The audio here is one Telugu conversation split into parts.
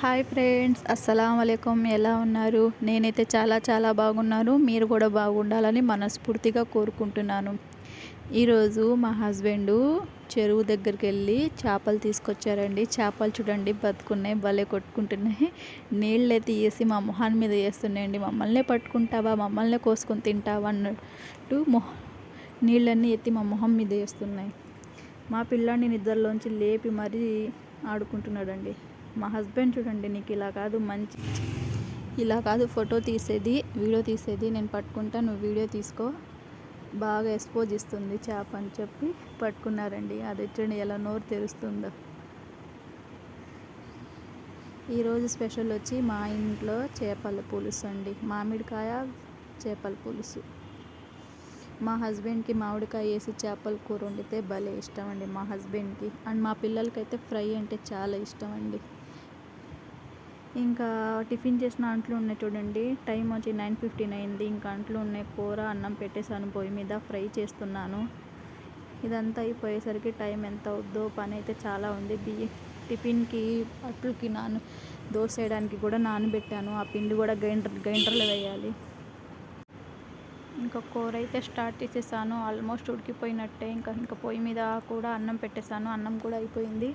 హాయ్ ఫ్రెండ్స్ అస్సలం అయికం ఎలా ఉన్నారు? నేనైతే చాలా చాలా బాగున్నాను. మీరు కూడా బాగుండాలని మనస్ఫూర్తిగా కోరుకుంటున్నాను. ఈరోజు మా హస్బెండు చెరువు దగ్గరికి వెళ్ళి చేపలు తీసుకొచ్చారండి. చేపలు చూడండి బతుకున్నాయి భలే కొట్టుకుంటున్నాయి. నీళ్ళు అయితే వేసి మా మొహాన్ మీద వేస్తున్నాయండి. మమ్మల్నే పట్టుకుంటావా? మమ్మల్నే కోసుకొని తింటావా? అన్నట్టు మొహ నీళ్ళన్నీ ఎత్తి మా మొహం మీద వేస్తున్నాయి. మా పిల్లాడిని నిద్రలోంచి లేపి మరీ ఆడుకుంటున్నాడండి. మా హస్బెండ్ చూడండి నీకు ఇలా కాదు మంచి ఇలా కాదు ఫోటో తీసేది వీడియో తీసేది నేను పట్టుకుంటా నువ్వు వీడియో తీసుకో. బాగా ఎక్స్పోజ్ ఇస్తుంది చేప అని చెప్పి పట్టుకున్నారండి. అది చూడండి ఎలా నోరు తెరుస్తుందో. ఈరోజు స్పెషల్ వచ్చి మా ఇంట్లో చేపల పులుసు అండి. మామిడికాయ చేపల పులుసు. మా హస్బెండ్కి మామిడికాయ వేసి చేపల కూర వండితే భలే ఇష్టం అండి మా హస్బెండ్కి. అండ్ మా పిల్లలకైతే ఫ్రై అంటే చాలా ఇష్టం అండి. ఇంకా టిఫిన్ చేసిన అంట్లు ఉన్నాయి చూడండి. టైం వచ్చి నైన్ ఫిఫ్టీన్ అయింది. ఇంకా అంట్లు ఉన్నాయి. కూర అన్నం పెట్టేసాను పొయ్యి మీద ఫ్రై చేస్తున్నాను. ఇదంతా అయిపోయేసరికి టైం ఎంత అవుద్దో పని అయితే చాలా ఉంది. బియ్య టిఫిన్కి అట్లకి నాను దోశ వేయడానికి కూడా నానబెట్టాను. ఆ పిండి కూడా గ్రైండర్ గ్రైండర్లో వేయాలి. ఇంకా కూర అయితే స్టార్ట్ చేసేసాను. ఆల్మోస్ట్ ఉడికిపోయినట్టే. ఇంకా ఇంకా పొయ్యి మీద కూడా అన్నం పెట్టేశాను. అన్నం కూడా అయిపోయింది.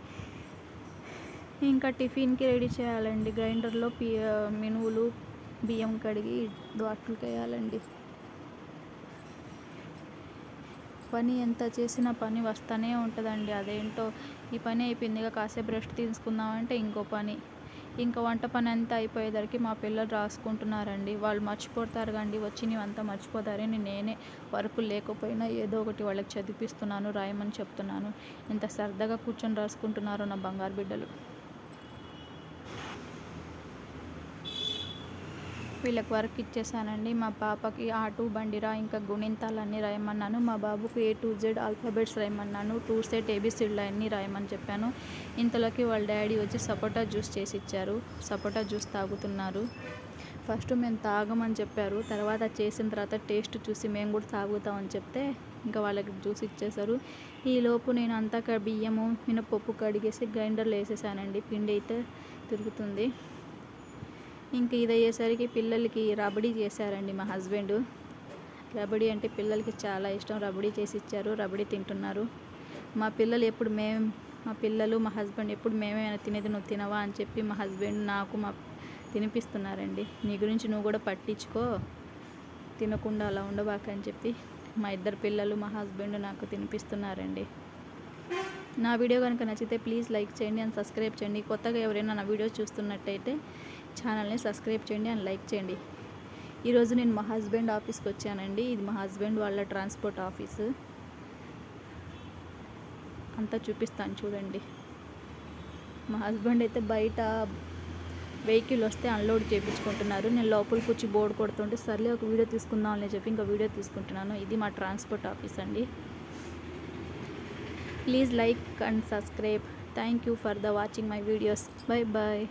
ఇంకా టిఫిన్కి రెడీ చేయాలండి. గ్రైండర్లో పి మినువులు బియ్యం కడిగి వాటికి వేయాలండి పని ఎంత చేసినా పని వస్తూనే ఉంటుందండి. అదేంటో ఈ పని అయిపోయిందిగా కాసేపు రెస్ట్ తీసుకుందామంటే ఇంకో పని. ఇంకా వంట పని అంతా అయిపోయేసరికి మా పిల్లలు రాసుకుంటున్నారండి. వాళ్ళు మర్చిపోతారు కండి వచ్చి అంతా మర్చిపోతారని నేనే వర్క్ లేకపోయినా ఏదో ఒకటి వాళ్ళకి చదివిపిస్తున్నాను రాయమని చెప్తున్నాను. ఎంత సరదాగా కూర్చొని రాసుకుంటున్నారో నా బంగారు బిడ్డలు. వీళ్ళకి వర్క్ ఇచ్చేసానండి. మా పాపకి ఆటు బండిరా ఇంకా గుణింతాలన్నీ రాయమన్నాను. మా బాబుకి ఏ టు జెడ్ ఆల్ఫాబెట్స్ రాయమన్నాను. టూ సెట్ ఏబిసిడ్లు అన్నీ రాయమని చెప్పాను. ఇంతలోకి వాళ్ళ డాడీ వచ్చి సపోటా జ్యూస్ చేసి ఇచ్చారు. సపోటా జ్యూస్ తాగుతున్నారు. ఫస్ట్ మేము తాగమని చెప్పారు. తర్వాత చేసిన తర్వాత టేస్ట్ చూసి మేము కూడా తాగుతామని చెప్తే ఇంకా వాళ్ళకి జ్యూస్ ఇచ్చేసారు ఈలోపు నేను అంతా బియ్యము మినపప్పు కడిగేసి గ్రైండర్లో వేసేసానండి. పిండి అయితే తిరుగుతుంది. ఇంక ఇది అయ్యేసరికి పిల్లలకి రబడీ చేశారండి మా హస్బెండ్. రబడీ అంటే పిల్లలకి చాలా ఇష్టం. రబడీ చేసి ఇచ్చారు రబడీ తింటున్నారు. మా పిల్లలు ఎప్పుడు మేము మా పిల్లలు మా హస్బెండ్ ఎప్పుడు మేమేమైనా తినేది నువ్వు తినవా అని చెప్పి మా హస్బెండ్ నాకు మా తినిపిస్తున్నారండి. నీ గురించి నువ్వు కూడా పట్టించుకో తినకుండా అలా ఉండబాక అని చెప్పి మా ఇద్దరు పిల్లలు మా హస్బెండ్ నాకు తినిపిస్తున్నారండి. నా వీడియో కనుక నచ్చితే ప్లీజ్ లైక్ చేయండి అండ్ సబ్స్క్రైబ్ చేయండి. కొత్తగా ఎవరైనా నా వీడియోస్ చూస్తున్నట్టయితే ఛానల్ని సబ్స్క్రైబ్ చేయండి అండ్ లైక్ చేయండి. ఈరోజు నేను మా హస్బెండ్ ఆఫీస్కి వచ్చానండి. ఇది మా హస్బెండ్ వాళ్ళ ట్రాన్స్పోర్ట్ ఆఫీసు. అంతా చూపిస్తాను చూడండి. మా హస్బెండ్ అయితే బయట వెహికల్ వస్తే అన్లోడ్ చేయించుకుంటున్నారు. నేను లోపల కూర్చి బోర్డు కొడుతుంటే సర్లే ఒక వీడియో తీసుకుందాం అని చెప్పి ఇంకా వీడియో తీసుకుంటున్నాను. ఇది మా ట్రాన్స్పోర్ట్ ఆఫీస్ అండి. Please like and subscribe. Thank you for the watching my videos. Bye bye